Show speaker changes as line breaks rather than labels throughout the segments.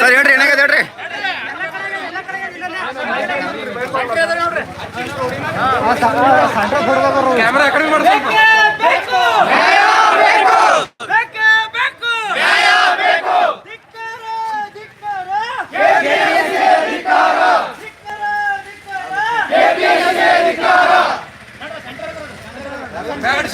Sir ಹೇಳ್ರಿ camera ಕಡೆ ಮಾಡ್ತಾರೆ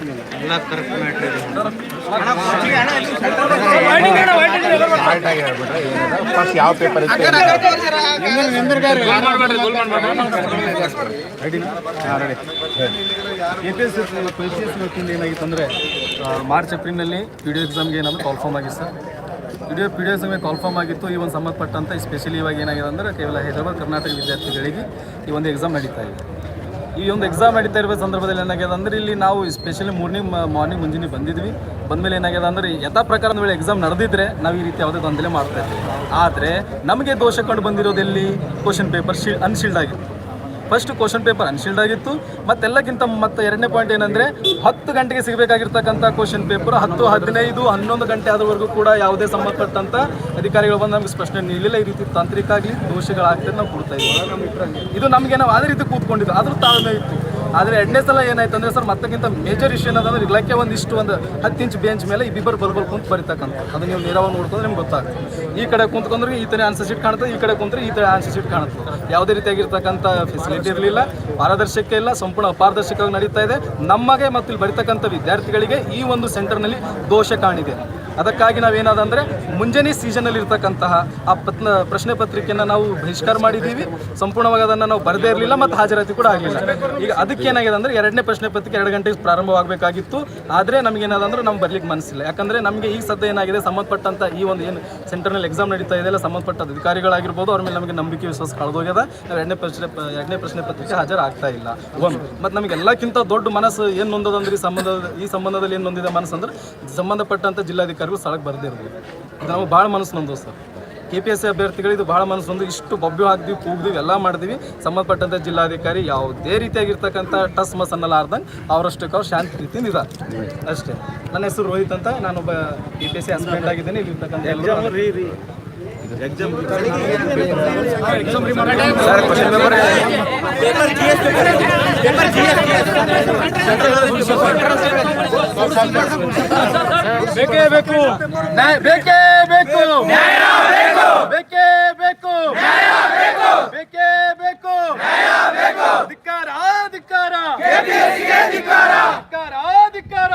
ಎಲ್ಲ ಕರೆಕ್ಟ್ ಮ್ಯಾಟ್ರಿ
ಫಸ್ಟ್ ಯಾವ paper
A P S P C S ವತಿಯಿಂದ ಏನಾಗಿತ್ತು ಅಂದರೆ ಮಾರ್ಚ್, ಏಪ್ರಿಲ್ನಲ್ಲಿ ಪಿ ಡಿ ಎಕ್ಸಾಮ್ಗೆ ಏನಾದರೂ ಕಾಲ್ಫಾರ್ಮ್ ಆಗಿತ್ತು sir P D P D ಎಕ್ಸಾಮ್ಗೆ ಕಾಲ್ಫಾರ್ಮ್ ಆಗಿತ್ತು. ಈ ಒಂದು ಸಂಬಂಧಪಟ್ಟಂತ ಸ್ಪೆಷಲಿ ಇವಾಗ ಏನಾಗಿದೆ ಅಂದರೆ ಕೇವಲ ಹೈದರಾಬಾದ್, ಕರ್ನಾಟಕ ವಿದ್ಯಾರ್ಥಿಗಳಿಗೆ ಈ ಒಂದು ಎಕ್ಸಾಮ್ ನಡೀತಾ ಇದೆ. ಈ ಒಂದು ಎಕ್ಸಾಮ್ ನಡೀತಾ ಇರುವ ಸಂದರ್ಭದಲ್ಲಿ ಏನಾಗಿದೆ ಅಂದ್ರೆ ಇಲ್ಲಿ ನಾವು ಸ್ಪೆಷಲಿ ಮಾರ್ನಿಂಗ್ ಮಾರ್ನಿಂಗ್ ಮುಂಜಾನೆ ಬಂದಿದ್ವಿ. ಬಂದಮೇಲೆ ಏನಾಗಿದೆ ಅಂದರೆ ಯಥಾ ಪ್ರಕಾರ ಒಂದು ವೇಳೆ ಎಕ್ಸಾಮ್ ನಡೆದಿದ್ರೆ ನಾವು ಈ ರೀತಿ ಯಾವುದೇ ತೊಂದರೆ ಮಾಡ್ತಾ ಇರ್ತೀವಿ. ಆದರೆ ನಮಗೆ ದೋಷ ಕಂಡು ಬಂದಿರೋದೆಲ್ಲಿ ಕ್ವಶನ್ ಪೇಪರ್ ಶೀಲ್ ಅನ್ಶೀಲ್ಡ್ ಆಗಿತ್ತು ಫಸ್ಟ್ ಕ್ವಶನ್ ಪೇಪರ್ ಅನ್ಶೀಲ್ಡ್ ಆಗಿತ್ತು. ಮತ್ತೆಲ್ಲಕ್ಕಿಂತ ಮತ್ತೆ ಎರಡನೇ ಪಾಯಿಂಟ್ ಏನಂದರೆ, ಹತ್ತು ಗಂಟೆಗೆ ಸಿಗಬೇಕಾಗಿರ್ತಕ್ಕಂಥ ಕ್ವಶನ್ ಪೇಪರ್ ಹತ್ತು, ಹದಿನೈದು, ಹನ್ನೊಂದು ಗಂಟೆ ಆದವರೆಗೂ ಕೂಡ ಯಾವುದೇ ಸಂಬಂಧಪಟ್ಟಂಥ ಅಧಿಕಾರಿಗಳು ಬಂದು ನಮಗೆ ಸ್ಪಷ್ಟನೆ ನೀಡಲಿಲ್ಲ. ಈ ರೀತಿ ತಾಂತ್ರಿಕ ಆಗಲಿ ದೋಷಗಳಾಗ್ತದೆ ನಾವು ಕೊಡ್ತಾ ಇದ್ದೀವಿ. ಇದು ನಮಗೆ ನಾವು ಅದೇ ರೀತಿ ಕೂತ್ಕೊಂಡಿದ್ದು. ಅದ್ರ ತಾಳ್ಮೆ ಇತ್ತು. ಆದರೆ ಎರಡನೇ ಸಲ ಏನಾಯ್ತು ಅಂದರೆ ಸರ್ ಮತ್ತಕ್ಕಿಂತ ಮೇಜರ್ ಇಶ್ಯೂ ಏನದಂದ್ರೆ ಇಲ್ಲಕ್ಕೆ ಒಂದಿಷ್ಟು ಒಂದು ಹತ್ತು ಇಂಚ್ ಬೆಂಚ್ ಮೇಲೆ ಇಬ್ಬಿಬ್ಬರು ಬರ್ಬಲ್ ಕುಂತು ಬರಿತಕ್ಕಂಥ ಅದು ನೀವು ನೇರವಾಗಿ ನೋಡ್ಕೊಂಡ್ರೆ ನಿಮ್ಗೆ ಗೊತ್ತಾಗುತ್ತೆ ಈ ಕಡೆ ಕುಂತ್ಕೊಂಡ್ರೆ ಈ ಥರ ಆನ್ಸರ್ ಶೀಟ್ ಕಾಣುತ್ತೆ, ಈ ಕಡೆ ಕುಂತ್ರೆ ಈ ಥರ ಆನ್ಸರ್ ಶೀಟ್ ಕಾಣುತ್ತೆ. ಯಾವುದೇ ರೀತಿಯಾಗಿರ್ತಕ್ಕಂಥ ಫೆಸಿಲಿಟಿ ಇರಲಿಲ್ಲ, ಪಾರದರ್ಶಕ ಇಲ್ಲ, ಸಂಪೂರ್ಣ ಅಪಾರದರ್ಶಕವಾಗಿ ನಡೀತಾ ಇದೆ. ನಮಗೆ ಮತ್ತು ಇಲ್ಲಿ ಬರಿತಕ್ಕಂಥ ವಿದ್ಯಾರ್ಥಿಗಳಿಗೆ ಈ ಒಂದು ಸೆಂಟರ್ನಲ್ಲಿ ದೋಷ ಕಾಣಿದೆ. ಅದಕ್ಕಾಗಿ ನಾವೇನಾದಂದರೆ ಮುಂಜಾನೆ ಸೀಸನಲ್ಲಿ ಇರ್ತಕ್ಕಂತಹ ಆ ಪತ್ನ, ಪ್ರಶ್ನೆ ಪತ್ರಿಕೆಯನ್ನು ನಾವು ಬಹಿಷ್ಕಾರ ಮಾಡಿದ್ದೀವಿ. ಸಂಪೂರ್ಣವಾಗಿ ಅದನ್ನು ನಾವು ಬರದೇ ಇರಲಿಲ್ಲ ಮತ್ತು ಹಾಜರಾತಿ ಕೂಡ ಆಗಲಿಲ್ಲ. ಈಗ ಅದಕ್ಕೆ ಏನಾಗಿದೆ ಅಂದರೆ ಎರಡನೇ ಪ್ರಶ್ನೆ ಪತ್ರಿಕೆ ಎರಡು ಗಂಟೆಗೆ ಪ್ರಾರಂಭವಾಗಬೇಕಾಗಿತ್ತು. ಆದರೆ ನಮಗೇನಾದಂದ್ರೆ ನಮ್ಗೆ ಬರಲಿಕ್ಕೆ ಮನಸ್ಸಿಲ್ಲ. ಯಾಕಂದರೆ ನಮಗೆ ಈಗ ಸದ್ಯ ಏನಾಗಿದೆ ಸಂಬಂಧಪಟ್ಟಂಥ ಈ ಒಂದು ಏನು ಸೆಂಟರ್ನಲ್ಲಿ ಎಕ್ಸಾಮ್ ನಡೀತಾ ಇದೆಲ್ಲ ಸಂಬಂಧಪಟ್ಟ ಅಧಿಕಾರಿಗಳಾಗಿರ್ಬೋದು, ಅವ್ರ ಮೇಲೆ ನಮಗೆ ನಂಬಿಕೆ ವಿಶ್ವಾಸ ಕಳೆದೋಗ್ಯದ. ನಾವು ಎರಡನೇ ಪ್ರಶ್ನೆ ಎರಡನೇ ಪ್ರಶ್ನೆ ಪತ್ರಿಕೆ ಹಾಜರಾಗ್ತಾ ಇಲ್ಲ. ಒಂದು ಮತ್ತು ನಮಗೆ ಎಲ್ಲಕ್ಕಿಂತ ದೊಡ್ಡ ಮನಸ್ಸು ಏನು ನೊಂದದಂದ್ರೆ ಈ ಸಂಬಂಧದ, ಈ ಸಂಬಂಧದಲ್ಲಿ ಏನು ನೊಂದಿದೆ ಮನಸ್ಸು ಅಂದ್ರೆ ಸಂಬಂಧಪಟ್ಟಂಥ ಜಿಲ್ಲಾಧಿಕಾರಿಗಳು ಸ್ಥಳಕ್ಕೆ ಬರ್ದಿರ್ಬೋದು ಇದು ನಮಗೆ ಭಾಳ ಮನಸ್ಸು ನೊಂದವು sir K P S C ಅಭ್ಯರ್ಥಿಗಳು ಇದು ಭಾಳ ಮನಸ್ಸು ನೊಂದು ಇಷ್ಟು ಬಬ್ಬು ಹಾಕ್ದಿವಿ ಕೂಗ್ದಿವಿ ಎಲ್ಲ ಮಾಡಿದ್ವಿ ಸಂಬಂಧಪಟ್ಟಂಥ ಜಿಲ್ಲಾಧಿಕಾರಿ ಯಾವುದೇ ರೀತಿಯಾಗಿರ್ತಕ್ಕಂಥ ಟಸ್ ಮಸ್ ಅನ್ನಲಾರ್ದಂಗೆ ಅವರಷ್ಟಕ್ಕೆ ಅವ್ರು ಶಾಂತಿ ರೀತಿಯಿಂದ ಇದ್ದಾರೆ ಅಷ್ಟೇ ನನ್ನ ಹೆಸರು ರೋಹಿತ್ ಅಂತ ನಾನೊಬ್ಬ K P S C husband ಆಗಿದ್ದೇನೆ ಇಲ್ಲಿರ್ತಕ್ಕಂಥ ಎಲ್ಲರೂ ಬೇಕೇ ಬೇಕು ನ್ಯಾಯ ಬೇಕೇ ಬೇಕು ಬೇಕೇ ಬೇಕು ಬೇಕೇ ಬೇಕು ಧಿಕ್ಕಾರ ಧಿಕ್ಕಾರ ಧಿಕ್ಕಾರ ಧಿಕ್ಕಾರ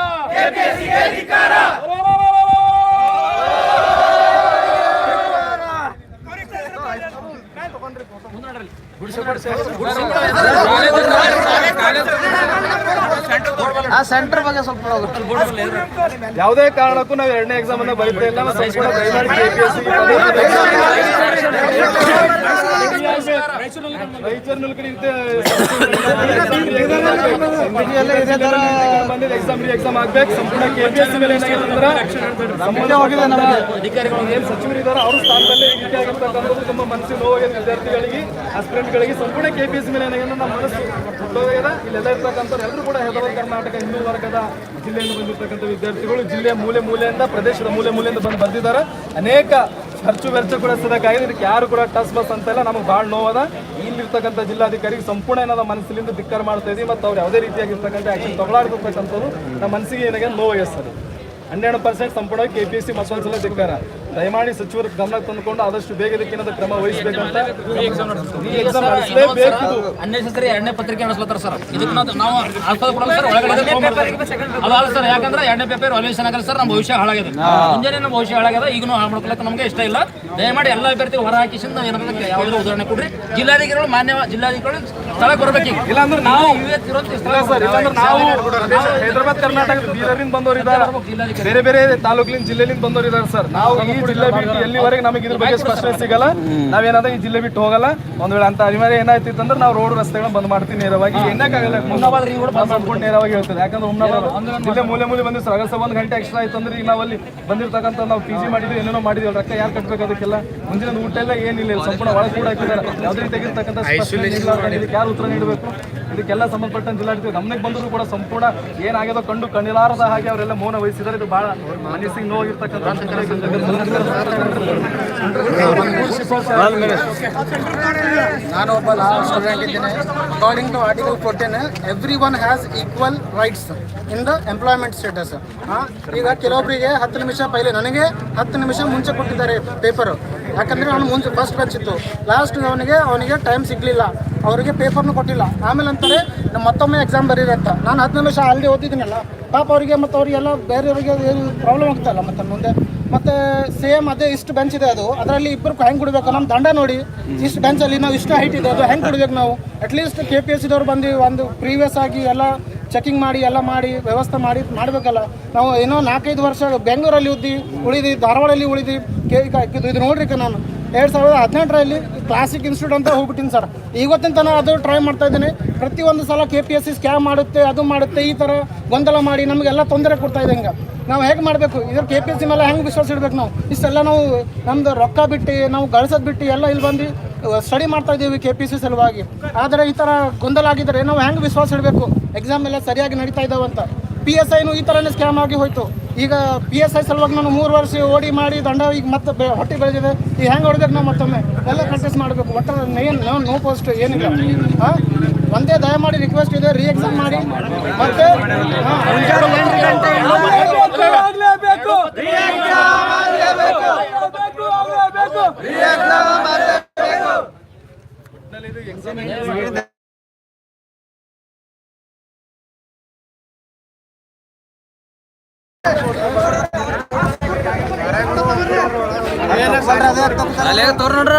ಆ ಸೆಂಟರ್ ಬಗ್ಗೆ ಸ್ವಲ್ಪ
ಯಾವುದೇ ಕಾರಣಕ್ಕೂ ನಾವು ಎರಡನೇ ಎಕ್ಸಾಮ್ ಅನ್ನ ಬರೀತಾ ಇಲ್ಲ ಎಕ್ಸಾಮ್ ರೀ ಎಕ್ಸಾಮ್ ಆಗ್ಬೇಕು. ಸಂಪೂರ್ಣ ಕೆಪಿಎಸ್ಸಿ ಮೇಲೆ ಏನಾಗಿದೆ ಅಂದ್ರೆ ಸಂಬಂಧ ಹೋಗಿದೆ ನಮಗೆ. ಅಧಿಕಾರಿಗಳು ಏನು ಸಚಿವರು ಇದ್ದಾರೆ ಅವ್ರ ಸ್ಥಾನದಲ್ಲಿ ಈ ರೀತಿ ಆಗಿರ್ತಕ್ಕಂಥದ್ದು ತುಂಬ ಮನಸ್ಸಿಗೆ ನೋವಾಗಿದೆ ವಿದ್ಯಾರ್ಥಿಗಳಿಗೆ ಆಸ್ಪಿರೆಂಟ್ಗಳಿಗೆ ಸಂಪೂರ್ಣ ಕೆಪಿಎಸ್ಸಿ ಮೇಲೆ ಏನಾಗಿದೆ ನಮ್ಮ ಮನಸ್ಸು ಇಲ್ಲೆಲ್ಲ ಇರ್ತಕ್ಕಂಥವ್ರು ಎಲ್ಲರೂ ಕೂಡ ಹೈದರಾಬಾದ್ ಕರ್ನಾಟಕ ಹಿಂದೂ ವರ್ಗದ ಜಿಲ್ಲೆಯಿಂದ ಬಂದಿರ್ತಕ್ಕಂಥ ವಿದ್ಯಾರ್ಥಿಗಳು ಜಿಲ್ಲೆಯ ಮೂಲೆ ಮೂಲೆಯಿಂದ, ಪ್ರದೇಶದ ಮೂಲೆ ಮೂಲೆಯಿಂದ ಬಂದು ಬಂದಿದ್ದಾರೆ. ಅನೇಕ ಖರ್ಚು ವೆಚ್ಚ ಕೂಡ ಸದಕ್ಕಾಗಿದೆ ಇದಕ್ಕೆ ಯಾರು ಕೂಡ ಟಸ್ ಬಸ್ ಅಂತೆಲ್ಲ ನಮಗೆ ಭಾಳ ನೋವದ. ಇಲ್ಲಿರ್ತಕ್ಕಂಥ ಜಿಲ್ಲಾಧಿಕಾರಿಗೆ ಸಂಪೂರ್ಣ ಏನಾದ ಮನಸ್ಸಿನಿಂದ ಧಿಕ್ಕಾರ ಮಾಡ್ತಾ ಇದೀವಿ. ಮತ್ತು ಅವ್ರು ಯಾವುದೇ ರೀತಿಯಾಗಿರ್ತಕ್ಕಂಥ ಆ್ಯಕ್ಷನ್ ತಗೊಳ್ಳಾಡ್ಬೇಕಂತದ್ದು ನಮ್ಮ ಮನಸ್ಸಿಗೆ ಏನಾಗೆ ನೋವಾಗಿದೆ ಸರ್ ಹನ್ನೆರಡು ಪರ್ಸೆಂಟ್ ಸಂಪೂರ್ಣವಾಗಿ ಕೆ ಪಿ ಎಸ್ ಸಿ ಮತ್ತೊಂದ್ಸಲ ಧಿಕ್ಕಾರ. ದಯಮಾಡಿ ಸಚಿವರ ಗಮನಕ್ಕೆ ತಂದುಕೊಂಡು ಆದಷ್ಟು ಬೇಗ ಇದಕ್ಕಿನ್ನದ ಕ್ರಮ ವಹಿಸಬೇಕಂತ
ಅನ್ನೆಸರಿ ಎರಡನೇ ಪತ್ರಿಕೆ ನಡೆಸ್ಲತ್ತಾರ ಸರ್. ಇದಕ್ಕೆ ನಾವು ನಾವು ಆಸ್ಪದ ಕೊಡಲ್ಲ ಸರ್ ಒಳಗಡೆ ಅದಲ್ಲ ಸರ್ ಯಾಕಂದ್ರೆ ಎರಡನೇ ಪೇಪರ್ ವಾಲ್ಯೂಷನ್ ಆಗಲ್ಲ ಸರ್ ನಮ್ಮ ಭವಿಷ್ಯ ಹಾಳಾಗಿದೆ. ಮುಂಜಾನೆ ನಮ್ಮ ಭವಿಷ್ಯ ಹಾಳಾಗಿದೆ ಈಗ ಹಾಳು ಮಾಡ್ಕೊಳಕ್ಕೆ ನಮಗೆ ಇಷ್ಟ ಇಲ್ಲ. ದಯಮಾಡಿ ಎಲ್ಲ ಅಭ್ಯರ್ಥಿಗಳು ಹೊರ ಹಾಕಿಸಿ ನಾವು ಏನಾದ್ರು ಯಾವುದೇ ಉದಾಹರಣೆ ಕೊಡ್ರಿ. ಜಿಲ್ಲಾಧಿಕಾರಿಗಳು ಮಾನ್ಯ ಜಿಲ್ಲಾಧಿಕಾರಿಗಳು ಸ್ಥಳಕ್ಕೆ ಬರ್ಬೇಕು ಈಗ.
ಇಲ್ಲಾಂದ್ರೆ ನಾವು ಹೈದರಾಬಾದ್ ಕರ್ನಾಟಕದ ಬೀದರ್ ಬಂದವರು ಇದ್ದಾರೆ ಬೇರೆ ಬೇರೆ ತಾಲೂಕಿನ ಜಿಲ್ಲೆಲಿಂದ ಬಂದವರು ಇದ್ದಾರೆ ಸರ್. ನಾವು ಈ ಜಿಲ್ಲೆ ಬಿಟ್ಟು ಎಲ್ಲಿವರೆಗೆ ನಮಗೆ ಇದ್ರ ಬಗ್ಗೆ ಸ್ಪಷ್ಟನೆ ಸಿಗಲ್ಲ. ನಾವೇನಾದ್ರೆ ಈ ಜಿಲ್ಲೆ ಬಿಟ್ಟು ಹೋಗಲ್ಲ. ಒಂದ್ ವೇಳೆ ಅಂತ ಅನಿವಾರ್ಯ ಏನಾಯ್ತಿತ್ತು ಅಂದ್ರೆ ನಾವು ರೋಡ್ ರಸ್ತೆಗಳನ್ನ ಬಂದ್ ಮಾಡ್ತೀವಿ ನೇರವಾಗಿ. ಏನಕ್ಕಾಗಲ್ಲ ನೇರವಾಗಿ ಹೇಳ್ತದೆ. ಯಾಕಂದ್ರೆ ಹುಮ್ನಾಬಾದ್ ಜಿಲ್ಲೆ ಮೂಲೆ ಮೂಲೆ ಬಂದಿವಿ ಸರ್. ಅಗಸ ಒಂದ್ ಗಂಟೆ ಎಕ್ಸ್ಟ್ರಾ ಆಯ್ತು ಅಂದ್ರೆ ಈಗ ನಾವಲ್ಲಿ ಬಂದಿರ್ತಕ್ಕಂಥ ನಾವು ಪಿ ಜಿ ಮಾಡಿದ್ವಿ ಏನೇನೋ ಮಾಡಿದ್ವಿ. ರೊಕ್ಕ ಯಾರು ಕಟ್ಬೇಕು ಅದಕ್ಕೆಲ್ಲ? ಮುಂದಿನ ಊಟ ಎಲ್ಲ ಏನಿಲ್ಲ ಸಂಪೂರ್ಣ ಒಳಗೆ ಕೂಡ ಹಾಕಿದ್ದಾರೆ ಯಾವ್ದೇ ತೆಗೆದಿರ್ತಕ್ಕಂಥ ಯಾರು ಉತ್ತರ ನೀಡಬೇಕು? ಇದಕ್ಕೆಲ್ಲ ಸಂಬಂಧಪಟ್ಟಂತ ಜಿಲ್ಲಾಡಳಿತ ಗಮನಕ್ಕೆ ಬಂದರೂ ಕೂಡ ಸಂಪೂರ್ಣ ಏನಾಗಿದೋ ಕಂಡು ಕಣ್ಣಿಲಾರದ ಹಾಗೆ ಅವರೆಲ್ಲ ಮೌನ ವಹಿಸಿದರೆ ಇದು ಬಹಳ ಮನಸ್ಸಿಗೆ ನೋವಾಗಿರ್ತಕ್ಕಂಥ
ನಾನು ಒಬ್ಬ according to article every one has equal rights in the employment status ಈಗ ಕೆಲವೊಬ್ಬರಿಗೆ ಹತ್ತು ನಿಮಿಷ ಪೈಲೆ ನನಗೆ ಹತ್ತು ನಿಮಿಷ ಮುಂಚೆ ಕೊಟ್ಟಿದ್ದಾರೆ ಪೇಪರ್ ಯಾಕಂದ್ರೆ ಅವನು ಮುಂಚೆ ಫಸ್ಟ್ ಬೆಂಚ್ ಲಾಸ್ಟ್ ಅವನಿಗೆ ಅವನಿಗೆ ಟೈಮ್ ಸಿಗಲಿಲ್ಲ. ಅವರಿಗೆ ಪೇಪರ್ನು ಕೊಟ್ಟಿಲ್ಲ. ಆಮೇಲೆ ಅಂತಾರೆ ನಮ್ಮ ಮತ್ತೊಮ್ಮೆ ಎಕ್ಸಾಮ್ ಬರೀರಂತ ನಾನು ಹತ್ತು ನಿಮಿಷ ಅಲ್ಲಿ ಓದಿದ್ದೀನಲ್ಲ. ಪಾಪ ಅವರಿಗೆ ಮತ್ತು ಅವರಿಗೆಲ್ಲ ಬೇರೆಯವರಿಗೆ ಪ್ರಾಬ್ಲಮ್ ಆಗ್ತಾಯಿಲ್ಲ ಮತ್ತೆ ಮುಂದೆ. ಮತ್ತೆ ಸೇಮ್ ಅದೇ ಇಷ್ಟು ಬೆಂಚ್ ಇದೆ ಅದು. ಅದರಲ್ಲಿ ಇಬ್ಬರು ಹೆಂಗೆ ಕೊಡಬೇಕು? ನಮ್ಮ ದಂಡ ನೋಡಿ. ಇಷ್ಟು ಬೆಂಚಲ್ಲಿ ನಾವು ಇಷ್ಟು ಹೈಟ್ ಇದೆ ಅದು ಹೆಂಗೆ ಕೊಡಬೇಕು ನಾವು? At least K P S ಸಿದವ್ರು ಬಂದು ಒಂದು ಪ್ರೀವಿಯಸ್ ಆಗಿ ಎಲ್ಲ ಚೆಕಿಂಗ್ ಮಾಡಿ, ಎಲ್ಲ ಮಾಡಿ, ವ್ಯವಸ್ಥೆ ಮಾಡಿ ಮಾಡಬೇಕಲ್ಲ. ನಾವು ಏನೋ ನಾಲ್ಕೈದು ವರ್ಷ ಬೆಂಗಳೂರಲ್ಲಿ ಉದ್ದಿ, ಉಳಿದು, ಧಾರವಾಡಲ್ಲಿ ಉಳಿದು, ಕೆ, ಇದು ಇದು ನೋಡ್ರಿ ನಾನು. ಎರಡು ಸಾವಿರದ ಹದಿನೆಂಟರಲ್ಲಿ ಕ್ಲಾಸಿಕ್ ಇನ್ಸ್ಟಿಟ್ಯೂಟ್ ಅಂತ ಹೋಗ್ಬಿಟ್ಟಿನಿ ಸರ್ ಇವತ್ತಿನ ತನಕ ಅದು ಟ್ರೈ ಮಾಡ್ತಾ ಇದ್ದೀನಿ. ಪ್ರತಿಯೊಂದು ಸಲ K P S C scam ಮಾಡುತ್ತೆ, ಅದು ಮಾಡುತ್ತೆ, ಈ ಥರ ಗೊಂದಲ ಮಾಡಿ ನಮಗೆಲ್ಲ ತೊಂದರೆ ಕೊಡ್ತಾ ಇದೆ ಹಿಂಗೆ. ನಾವು ಹೇಗೆ ಮಾಡಬೇಕು? ಇದ್ರ ಕೆ ಪಿ ಎಸ್ ಸಿ ಮೇಲೆ ಹೆಂಗೆ ವಿಶ್ವಾಸ ಇಡಬೇಕು ನಾವು? ಇಷ್ಟೆಲ್ಲ ನಾವು ನಮ್ಮದು ರೊಕ್ಕ ಬಿಟ್ಟು, ನಾವು ಗಳಿಸೋದು ಬಿಟ್ಟು ಎಲ್ಲ ಇಲ್ಲಿ ಬಂದು ಸ್ಟಡಿ ಮಾಡ್ತಾ ಇದ್ದೀವಿ ಕೆ ಪಿ ಸಿ ಸಲುವಾಗಿ. ಆದರೆ ಈ ಥರ ಗೊಂದಲ ಆಗಿದ್ದರೆ ನಾವು ಹೆಂಗೆ ವಿಶ್ವಾಸ ಇಡಬೇಕು? ಎಕ್ಸಾಮ್ ಎಲ್ಲ ಸರಿಯಾಗಿ ನಡೀತಾ ಇದ್ದಾವಂತ ಪಿ ಎಸ್ ಐನು ಈ ಥರನೇ ಸ್ಕ್ಯಾಮ್ ಆಗಿ ಹೋಯ್ತು. ಈಗ ಪಿ ಎಸ್ ಐ ಸಲುವಾಗಿ ನಾನು ಮೂರು ವರ್ಷ ಓಡಿ ಮಾಡಿ ದಂಡ ಈಗ ಮತ್ತೆ ಬೆ ಹೊಟ್ಟೆ ಬೆಳೆದಿದೆ. ಈಗ ಹೆಂಗೆ ಹೊಡೆದ್ರೆ ನಾವು ಮತ್ತೊಮ್ಮೆ? ಎಲ್ಲ ಕಂಟೆಸ್ಟ್ ಮಾಡಬೇಕು. ಒಟ್ಟು ಏನು ನೋ ಪೋಸ್ಟ್ ಏನಿಲ್ಲ. ಹಾಂ? ಒಂದೇ ದಯಮಾಡಿ ರಿಕ್ವೆಸ್ಟ್ ಇದೆ ರೀ ಎಕ್ಸಾಮ್ ಮಾಡಿ. ಮತ್ತೆ ಹಾ,
ತೋರ್ ನೋಡ್ರ